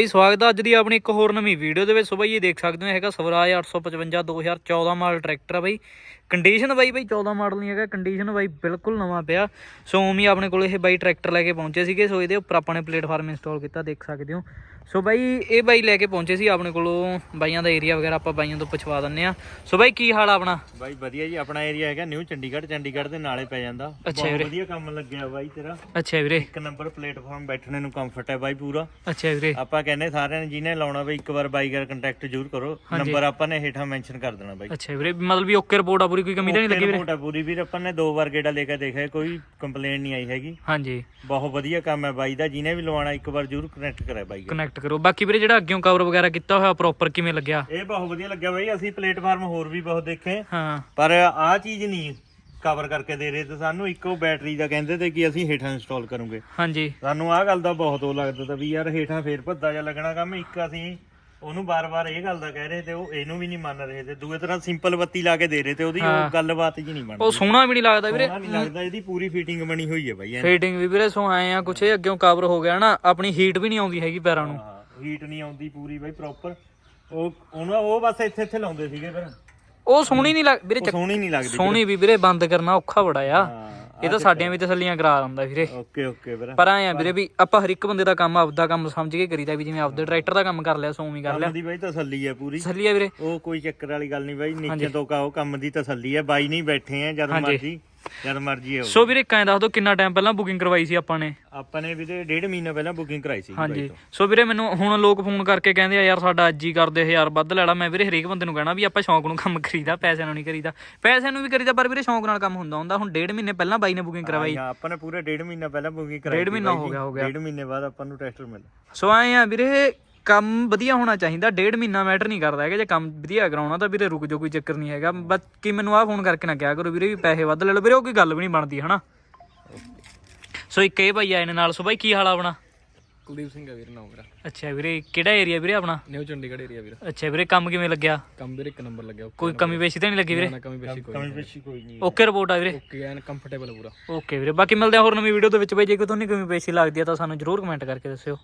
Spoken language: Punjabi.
ਜੀ ਸਵਾਗਤ ਹੈ ਅੱਜ ਦੀ ਆਪਣੀ ਇੱਕ ਹੋਰ ਨਵੀਂ ਵੀਡੀਓ ਦੇ ਵਿੱਚ। ਸੋ ਬਾਈ ਇਹ ਦੇਖ ਸਕਦੇ ਹੋ, ਹੈਗਾ ਸਵਰਾਜ 855 2014 ਮਾਡਲ ਟਰੈਕਟਰ ਆ ਬਾਈ ਕੰਡੀਸ਼ਨ ਬਾਈ ਬਾਈ 14 ਮਾਡਲ ਨਹੀਂ ਹੈਗਾ ਕੰਡੀਸ਼ਨ ਬਾਈ ਬਿਲਕੁਲ ਨਵਾਂ ਪਿਆ। ਸੋ ਉਮੀ ਆਪਣੇ ਕੋਲ ਇਹ ਬਾਈ ਟਰੈਕਟਰ ਲੈ ਕੇ ਪਹੁੰਚੇ ਸੀਗੇ। ਸੋ ਇਹਦੇ ਉੱਪਰ ਆਪਾਂ ਨੇ ਪਲੇਟਫਾਰਮ ਇੰਸਟਾਲ ਕੀਤਾ, ਦੇਖ ਸਕਦੇ ਹੋ। ਸੋ ਬਾਈ ਇਹ ਬਾਈ ਲੈ ਕੇ ਪਹੁੰਚੇ ਸੀ ਆਪਣੇ ਕੋਲੋਂ ਬਾਈਆਂ ਦਾ ਏਰੀਆ ਵਗੈਰਾ ਆਪਾਂ ਬਾਈਆਂ ਤੋਂ ਪੁੱਛਵਾ ਦਿੰਨੇ ਆ ਸੋ ਬਾਈ ਕੀ ਹਾਲ ਆ ਆਪਣਾ? ਬਾਈ ਵਧੀਆ ਜੀ ਆਪਣਾ ਏਰੀਆ ਹੈਗਾ ਨਿਊ ਚੰਡੀਗੜ੍ਹ। ਚੰਡੀਗੜ੍ਹ ਦੇ ਨਾਲੇ ਪੈ ਜਾਂਦਾ। ਅੱਛਾ ਬਹੁਤ ਵੀਰੇ। ਵਧੀਆ ਕੰਮ ਲੱਗਿਆ ਬਾਈ ਤੇਰਾ। ਅੱਛਾ ਵੀਰੇ। ਇੱਕ ਨੰਬਰ ਪਲੇਟਫਾਰਮ ਬੈਠਣੇ ਨੂੰ ਕੰਫਰਟ ਹੈ ਬਾਈ ਪੂਰਾ। ਅੱਛਾ ਵੀਰੇ। ਆਪਾਂ ਕਹਿੰਦੇ ਸਾਰਿਆਂ ਨੇ ਜਿਹਨੇ ਲਾਉਣਾ ਬਈ ਇੱਕ ਵਾਰ ਬਾਈ ਨਾਲ ਕੰਟੈਕਟ ਜ਼ਰੂਰ ਕਰੋ। ਨੰਬਰ ਆਪਾਂ ਨੇ ਹੇਠਾਂ ਮੈਂਸ਼ਨ ਕਰ ਦੇਣਾ ਬਾਈ। ਅੱਛਾ ਵੀਰੇ ਮਤਲਬ ਵੀ ਓਕੇ ਰਿਪੋਰਟ ਆ ਪੂਰੀ ਕੋਈ ਕਮੀ ਤਾਂ ਨਹੀਂ ਲੱਗੀ ਵੀਰੇ? ਰਿਪੋਰਟ ਆ ਪੂਰੀ ਵੀਰ ਆਪਾਂ ਨੇ ਦੋ ਵਾਰ ਗੇੜਾ ਲੈ ਕੇ ਦੇਖਿਆ ਕੋਈ ਕੰਪਲੇਂਟ ਨਹੀਂ ਆਈ ਹੈਗੀ। ਹਾਂਜੀ। ਬਹੁਤ ਵਧੀਆ ਕੰਮ ਹੈ ਬਾਈ ਦਾ ਜਿਹਨੇ ਵੀ ਲਵਾਉਣਾ ਇੱਕ ਵਾਰ ਜ਼ਰੂਰ ਕਨੈਕਟ ਕਰੇ ਬਾਈ ਨਾਲ। ਕਨੈਕਟ ਕਰੋ। ਬਾਕੀ ਵੀਰੇ ਜਿਹੜਾ ਅੱਗਿਓਂ ਕਵਰ ਵਗੈਰਾ ਕੀਤਾ ਹੋਇਆ ਪ੍ਰੋਪਰ ਕਿਵੇਂ ਲੱਗਿਆ? ਇਹ ਬਹੁਤ ਵਧੀਆ ਲੱਗਿਆ ਬਾਈ ਅਸੀਂ ਪਲੇਟਫਾਰਮ ਹੋਰ ਵੀ ਬਹੁਤ ਦੇਖੇ। ਹਾਂ। ਪਰ ਆਹ ਚੀਜ਼ ਨਹੀਂ ਕਵਰ ਕਰਕੇ ਦੇ ਰਹੇ ਤੇ ਸਾਨੂੰ ਇੱਕੋ ਬੈਟਰੀ ਦਾ ਕਹਿੰਦੇ ਤੇ ਕਿ ਅਸੀਂ ਹੇਠਾਂ ਇੰਸਟਾਲ ਕਰੂਗੇ। ਹਾਂਜੀ। ਸਾਨੂੰ ਆਹ ਗੱਲ ਦਾ ਬਹੁਤ ਉਹ ਲੱਗਦਾ ਤਾਂ ਵੀ ਯਾਰ ਹੇਠਾਂ ਫੇਰ ਭੱਦਾ ਜਿਹਾ ਲੱਗਣਾ ਕੰਮ ਇੱਕ ਅਸੀਂ ਉਹਨੂੰ ਬਾਰ-ਬਾਰ ਇਹ ਗੱਲ ਦਾ ਕਹਿ ਰਹੇ ਤੇ ਉਹ ਇਹਨੂੰ ਵੀ ਨਹੀਂ ਮੰਨ ਰਹੇ ਤੇ ਦੂਏ ਤਰ੍ਹਾਂ ਸਿੰਪਲ ਬੱਤੀ ਲਾ ਕੇ ਦੇ ਰਹੇ ਤੇ ਉਹਦੀ ਉਹ ਗੱਲਬਾਤ ਜੀ ਨਹੀਂ ਬਣਦੀ। ਉਹ ਸੋਹਣਾ ਵੀ ਨਹੀਂ ਲੱਗਦਾ ਵੀਰੇ। ਨਹੀਂ ਲੱਗਦਾ ਇਹਦੀ ਪੂਰੀ ਫਿਟਿੰਗ ਬਣੀ ਹੋਈ ਹੈ ਬਾਈ। ਫੀਟਿੰਗ ਵੀ ਵੀਰੇ ਸੋ ਆਏ ਆ ਕੁਛ ਇਹ ਅੱਗਿਓਂ ਕਵਰ ਹੋ ਗਿਆ ਨਾ ਆਪਣੀ ਹੀਟ ਵੀ ਨਹੀਂ ਆਉਂਦੀ ਹੈਗੀ ਪੈਰਾਂ ਨੂੰ। ਹੀਟ ਨਹੀਂ ਆਉਂਦੀ ਪੂਰੀ ਬਾਈ ਪ੍ਰੋਪਰ ਉਹ ਉਹਨਾਂ ਉਹ ਬਸ ਇੱਥੇ ਇੱਥੇ ਲਾਉਂਦੇ ਸੀਗੇ ਫਿਰ। ਉਹ ਸੋਹਣੀ ਨਹੀਂ ਲੱਗ ਵੀਰੇ ਸੋਹਣੀ ਨਹੀਂ ਲੱਗਦੀ ਸੋਹਣੀ ਵੀ ਵੀਰੇ ਬੰਦ ਕਰਨਾ ਔਖਾ ਬੜਾ ਆ। ਇਹ ਤਾਂ ਸਾਡੀਆਂ ਵੀ ਤਸੱਲੀਆਂ ਕਰਾ ਦਿੰਦਾ ਵੀਰੇ। ਓਕੇ ਓਕੇ ਵੀਰ। ਪਰ ਆਏ ਆ ਵੀਰੇ ਵੀ ਆਪਾਂ ਹਰ ਇੱਕ ਬੰਦੇ ਦਾ ਕੰਮ ਆਪਦਾ ਕੰਮ ਸਮਝ ਕੇ ਕਰੀਦਾ ਵੀ ਜਿਵੇਂ ਆਪਦੇ ਟਰੈਕਟਰ ਦਾ ਕੰਮ ਕਰ ਲਿਆ ਸੋ ਉਵੇਂ ਕਰ ਲਿਆ। ਕੰਮ ਦੀ ਬਾਈ ਤਸੱਲੀ ਹੈ ਪੂਰੀ। ਤਸੱਲੀ ਆ ਵੀਰੇ। ਉਹ ਕੋਈ ਚੱਕਰ ਵਾਲੀ ਗੱਲ ਨਹੀਂ ਬਾਈ ਨੀਚੇ ਤੋਂ ਕਾ ਉਹ ਕੰਮ ਦੀ ਤਸੱਲੀ ਹੈ ਬਾਈ ਨਹੀਂ ਬੈਠੇ ਆ ਜਦ ਮਰਜ਼ੀ। ਜਦ ਮਰਜ਼ੀ ਆਓ। ਸੋ ਵੀਰੇ ਕਾਂ ਦੱਸ ਦੋ ਕਿੰਨਾ ਟਾਈਮ ਪਹਿਲਾਂ ਬੁਕਿੰਗ ਕਰਵਾਈ ਸੀ ਆਪਾਂ ਨੇ? ਆਪਾਂ ਨੇ ਵੀਰੇ ਡੇਢ ਮਹੀਨਾ ਪਹਿਲਾਂ ਬੁਕਿੰਗ ਕਰਾਈ ਸੀ ਹਾਂਜੀ। ਸੋ ਵੀਰੇ ਮੈਨੂੰ ਹੁਣ ਲੋਕ ਫੋਨ ਕਰਕੇ ਕਹਿੰਦੇ ਆ ਯਾਰ ਸਾਡਾ ਅੱਜ ਹੀ ਕਰਦੇ ਹਜ਼ਾਰ ਵੱਧ ਲੈਣਾ। ਮੈਂ ਵੀਰੇ ਹਰੇਕ ਬੰਦੇ ਨੂੰ ਕਹਿਣਾ ਵੀ ਆਪਾਂ ਸ਼ੌਂਕ ਨੂੰ ਕੰਮ ਕਰੀਦਾ ਪੈਸਿਆਂ ਨੂੰ ਨਹੀਂ ਕਰੀਦਾ। ਪੈਸਿਆਂ ਨੂੰ ਵੀ ਕਰੀਦਾ ਪਰ ਵੀਰੇ ਸ਼ੌਂਕ ਨਾਲ ਕੰਮ ਹੁੰਦਾ ਹੁੰਦਾ। ਹੁਣ ਡੇਢ ਮਹੀਨੇ ਪਹਿਲਾਂ ਬਾਈ ਨੇ ਬੁਕਿੰਗ ਕਰਵਾਈ। ਹਾਂ ਆਪਾਂ ਨੇ ਪੂਰੇ ਡੇਢ ਮਹੀਨਾ ਪਹਿਲਾਂ ਬੁਕਿੰਗ ਕਰਾਈ ਡੇਢ ਮਹੀਨਾ ਹੋ। ਗਿਆ, ਹੋ ਗਿਆ। ਡੇਢ ਮਹੀਨੇ ਬਾਅਦ ਆਪਾਂ ਨੂੰ ਟਰੈਕਟਰ ਮਿਲਿਆ। ਸੋ ਆਏ ਆ ਵੀਰੇ ਕੰਮ ਵਧੀਆ ਹੋਣਾ ਚਾਹੀਦਾ ਡੇਢ ਮਹੀਨਾ ਮੈਟਰ ਨਹੀਂ ਕਰਦਾ ਹੈਗਾ ਜੇ ਕੰਮ ਵਧੀਆ ਕਰਾਉਣਾ ਤਾਂ ਵੀਰੇ ਰੁਕ ਜਾਓ ਕੋਈ ਚੱਕਰ ਨਹੀਂ ਹੈਗਾ। ਬਾਕੀ ਮੈਨੂੰ ਆਹ ਫੋਨ ਕਰਕੇ ਨਾ ਕਿਹਾ ਕਰੋ ਵੀਰੇ ਵੀ ਪੈਸੇ ਵੱਧ ਲੈ ਲਓ ਵੀਰੇ ਉਹ ਕੋਈ ਗੱਲ ਵੀ ਨਹੀਂ ਬਣਦੀ ਹਨਾ? ਸੋ ਇੱਕ ਇਹ ਭਾਈ ਆਏ ਨੇ ਨਾਲ ਸੋ ਬਾਈ ਕੀ ਹਾਲ ਆ ਆਪਣਾ? ਕੁਲਦੀਪ ਸਿੰਘ ਆ ਵੀਰ ਨਾਮ ਮੇਰਾ। ਅੱਛਾ ਵੀਰੇ ਕਿਹੜਾ ਏਰੀਆ ਵੀਰੇ ਆਪਣਾ? ਨਿਊ ਚੰਡੀਗੜ੍ਹ ਏਰੀਆ ਵੀਰ। ਅੱਛਾ ਵੀਰੇ ਕੰਮ ਕਿਵੇਂ ਲੱਗਿਆ? ਕੰਮ ਵੀਰ ਇੱਕ ਨੰਬਰ ਲੱਗਿਆ ਕੋਈ ਕਮੀ ਪੇਸ਼ੀ ਤਾਂ ਨਹੀਂ ਲੱਗੀ ਵੀਰੇ? ਨਾ ਕਮੀ ਬੇਸੀ ਕੋਈ ਕਮੀ ਪੇਸ਼ੀ ਕੋਈ ਨਹੀਂ। ਓਕੇ ਰਿਪੋਰਟ ਆ ਵੀਰੇ। ਓਕੇ ਐਨ ਕੰਫਰਟੇਬਲ ਪੂਰਾ। ਓਕੇ ਵੀਰੇ ਬਾਕੀ ਮਿਲਦੇ ਆ ਹੋਰ ਨਵੀਂ ਵੀਡੀਓ ਦੇ ਵਿੱਚ ਬਾਈ ਜੇ ਕੋਈ ਤੁਹਾਨੂੰ ਕਮੀ ਪੇਸ਼ੀ ਲੱਗਦੀ ਆ ਤਾਂ ਸਾਨੂੰ ਜਰੂਰ ਕਮੈਂਟ ਕਰਕੇ ਦੱਸਿਓ।